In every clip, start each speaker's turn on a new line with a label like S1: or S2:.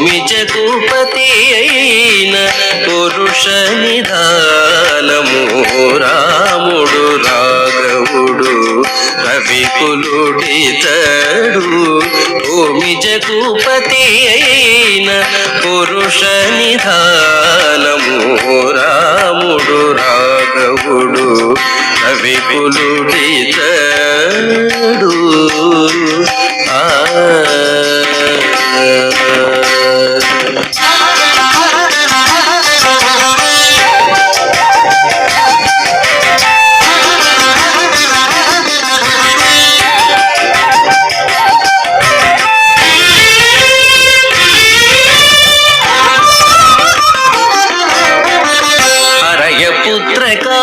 S1: భూమి జగుపతి అయిన పురుష నిధానము. రాముడు రాఘవుడు కవికులుడితడు భూమి జగుపతి అయిన పురుష నిధానము. రాముడు రాఘవుడు కవికులుడితడు ఆ
S2: పుత్రకా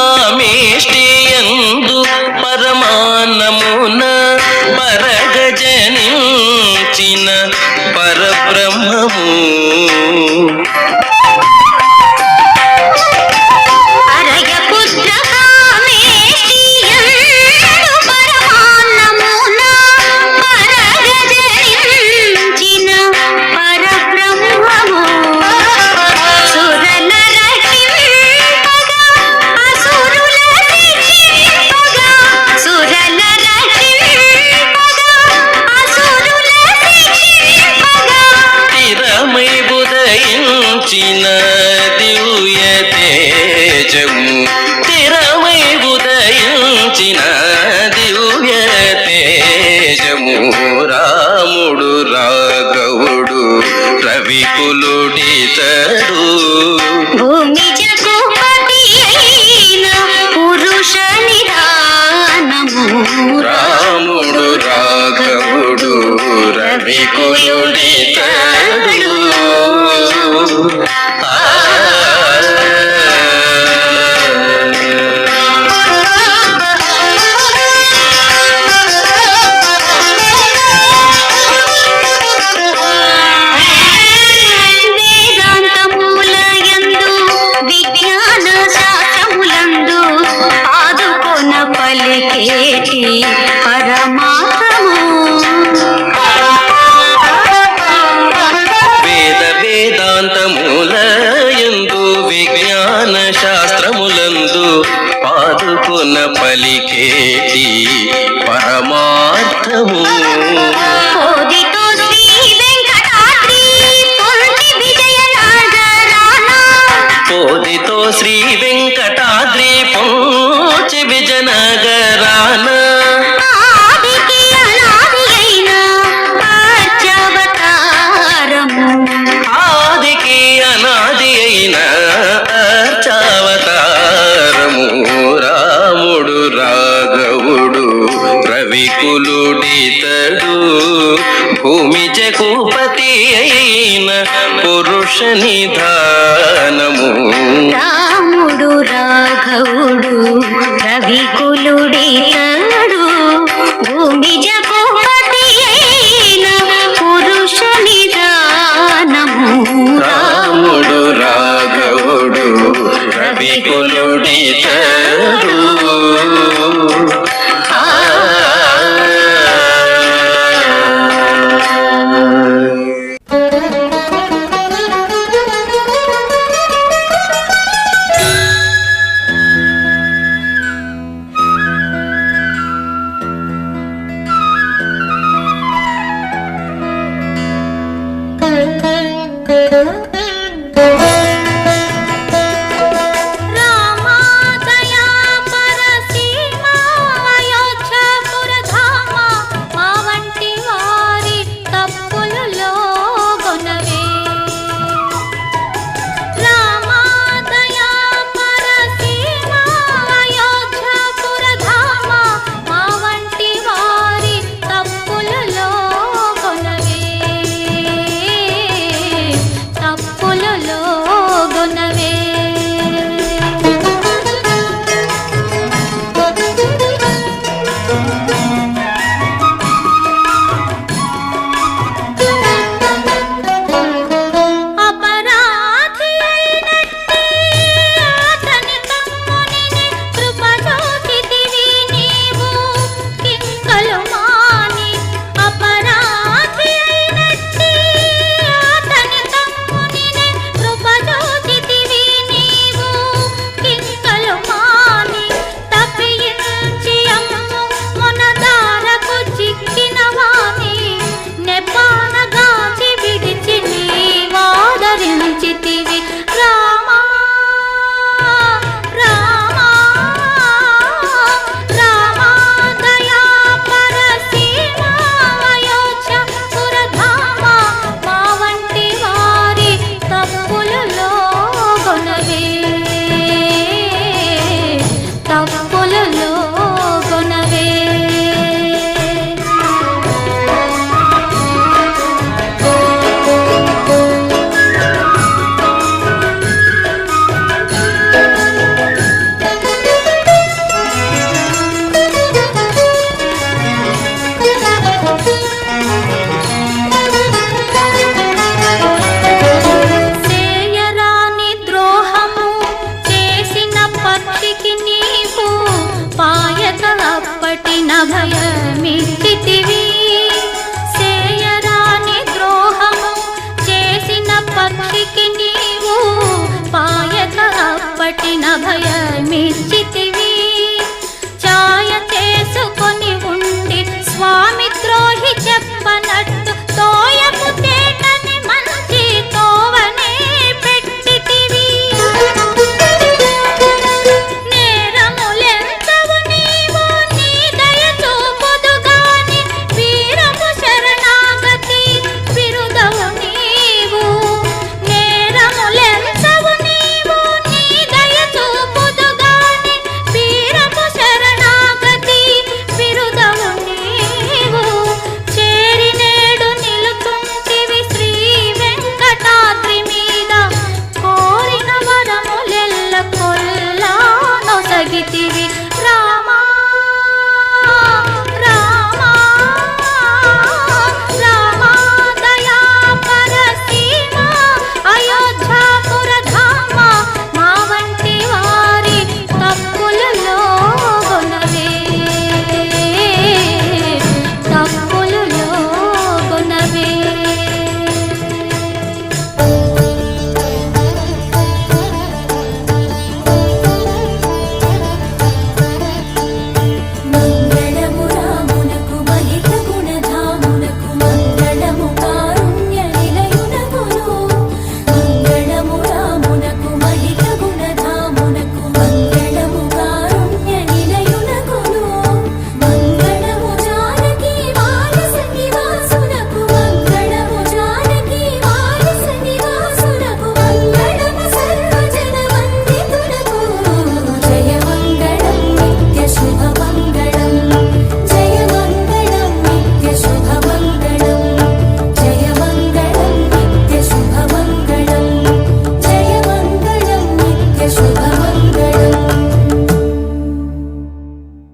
S2: కవికులుడి తడు. పురుష నిధానము.
S1: రాముడు రాఘవుడు రవి కులుడి రవికులుడితడు భూమి పురుష నిధానము.
S2: రాముడు రాఘవుడు రవి కులుడి